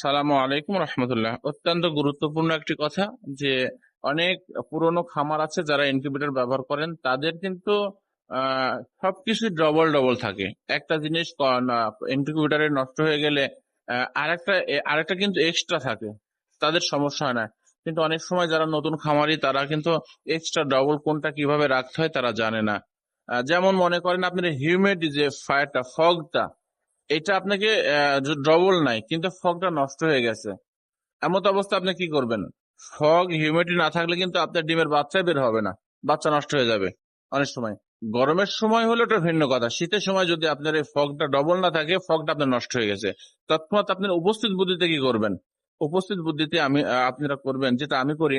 সালামু আলাইকুম রহমতুল্লাহ। অত্যন্ত গুরুত্বপূর্ণ একটি কথা যে, অনেক পুরনো খামার আছে যারা ইনকিউবেটর ব্যবহার করেন, তাদের কিন্তু সবকিছু ডবল ডবল থাকে। একটা জিনিস ইনকিউবেটরে নষ্ট হয়ে গেলে আরেকটা আরেকটা কিন্তু এক্সট্রা থাকে। তাদের সমস্যা হয় না। কিন্তু অনেক সময় যারা নতুন খামারি, তারা কিন্তু এক্সট্রা ডবল কোনটা কীভাবে রাখতে হয় তারা জানে না। যেমন মনে করেন আপনার হিউমিড যে ফায়ারটা ফগটা এটা আপনাকে ডবল নাই, কিন্তু ফগটা নষ্ট হয়ে গেছে। এমত অবস্থা আপনি কি করবেন? ফগ হিউমিডিটি না থাকলে কিন্তু আপনার ডিমের বাচ্চা বের হবে না, বাচ্চা নষ্ট হয়ে যাবে অনেক সময়। গরমের সময় হলে ওটা ভিন্ন কথা, শীতের সময় যদি আপনার এই ফগটা ডবল না থাকে, ফগটা আপনার নষ্ট হয়ে গেছে। তৎক্ষণাৎ আপনার উপস্থিত বুদ্ধিতে কি করবেন? উপস্থিত বুদ্ধিতে আমি আপনারা করবেন, যেটা আমি করি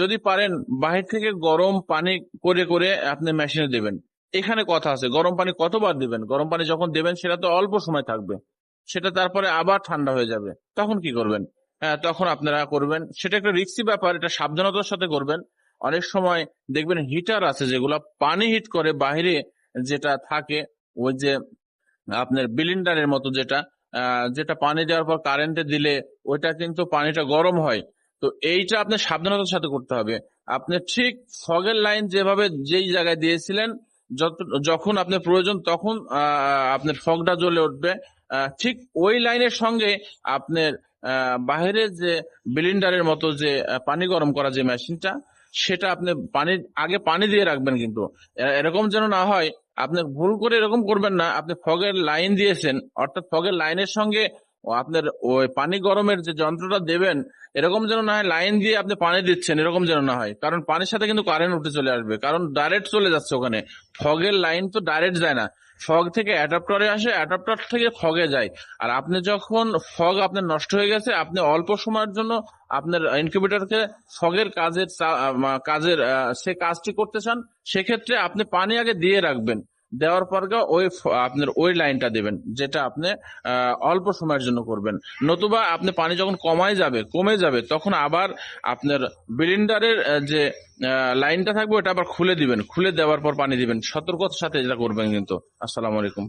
যদি পারেন, বাহির থেকে গরম পানি করে করে আপনি মেশিনে দেবেন। এখানে কথা আছে, গরম পানি কতবার দিবেন? গরম পানি যখন দেবেন সেটা তো অল্প সময় থাকবে। সেটা তারপরে আবার ঠান্ডা হয়ে যাবে। তখন কি করবেন? হ্যাঁ তখন আপনারা করবেন। সেটা একটা রিক্সি ব্যাপার, এটা সাবধানতার সাথে করবেন। অনেক সময় দেখবেন হিটার আছে যেগুলো পানি হিট করে বাইরে যেটা থাকে, ওই যে আপনার বিলিন্ডারের মতো যেটা যেটা পানি দেওয়ার পর কারেন্টে দিলে ওইটা কিন্তু পানিটা গরম হয়। তো এইটা আপনি সাবধানতার সাথে করতে হবে। আপনি ঠিক ফগের লাইন যেভাবে যেই জায়গায় দিয়েছিলেন যখন আপনার প্রয়োজন তখন আপনার ফগটা জ্বলে উঠবে। ঠিক ওই লাইনের সঙ্গে আপনার বাইরে যে বিলিন্ডারের মতো যে পানি গরম করা যে মেশিনটা, সেটা আপনি পানি, আগে পানি দিয়ে রাখবেন কিন্তু। এরকম যেন না হয়, আপনি ভুল করে এরকম করবেন না, আপনি ফগের লাইন দিয়েছেন, অর্থাৎ ফগের লাইনের সঙ্গে ও আপনার ওই পানি গরমের যে যন্ত্রটা দেবেন, এরকম যেন না হয় লাইন দিয়ে আপনি পানি দিচ্ছেন, এরকম যেন না হয়। কারণ পানির সাথে কিন্তু কারেন্ট উঠে চলে আসবে। কারণ ডাইরেক্ট চলে যাচ্ছে ওখানে। ফগের লাইন তো ডাইরেক্ট যায় না। ফগ থেকে অ্যাডাপ্টারে আসে অ্যাডাপ্টার থেকে ফগে যায়। আর আপনি যখন ফগ আপনার নষ্ট হয়ে গেছে, আপনি অল্প সময়ের জন্য আপনার ইনকিউবেটরকে ফগের কাজের কাজের সে কাজটি করতে চান, সেক্ষেত্রে আপনি পানি আগে দিয়ে রাখবেন। দেওয়ার পর ওই আপনার ওই লাইনটা দেবেন, যেটা আপনি অল্প সময়ের জন্য করবেন। নতুবা আপনি পানি যখন কমাই যাবে, কমে যাবে, তখন আবার আপনার বিলিন্ডারের যে লাইনটা থাকবে, ওটা আবার খুলে দিবেন। খুলে দেওয়ার পর পানি দিবেন। সতর্কতার সাথে এটা করবেন কিন্তু। আসসালামু আলাইকুম।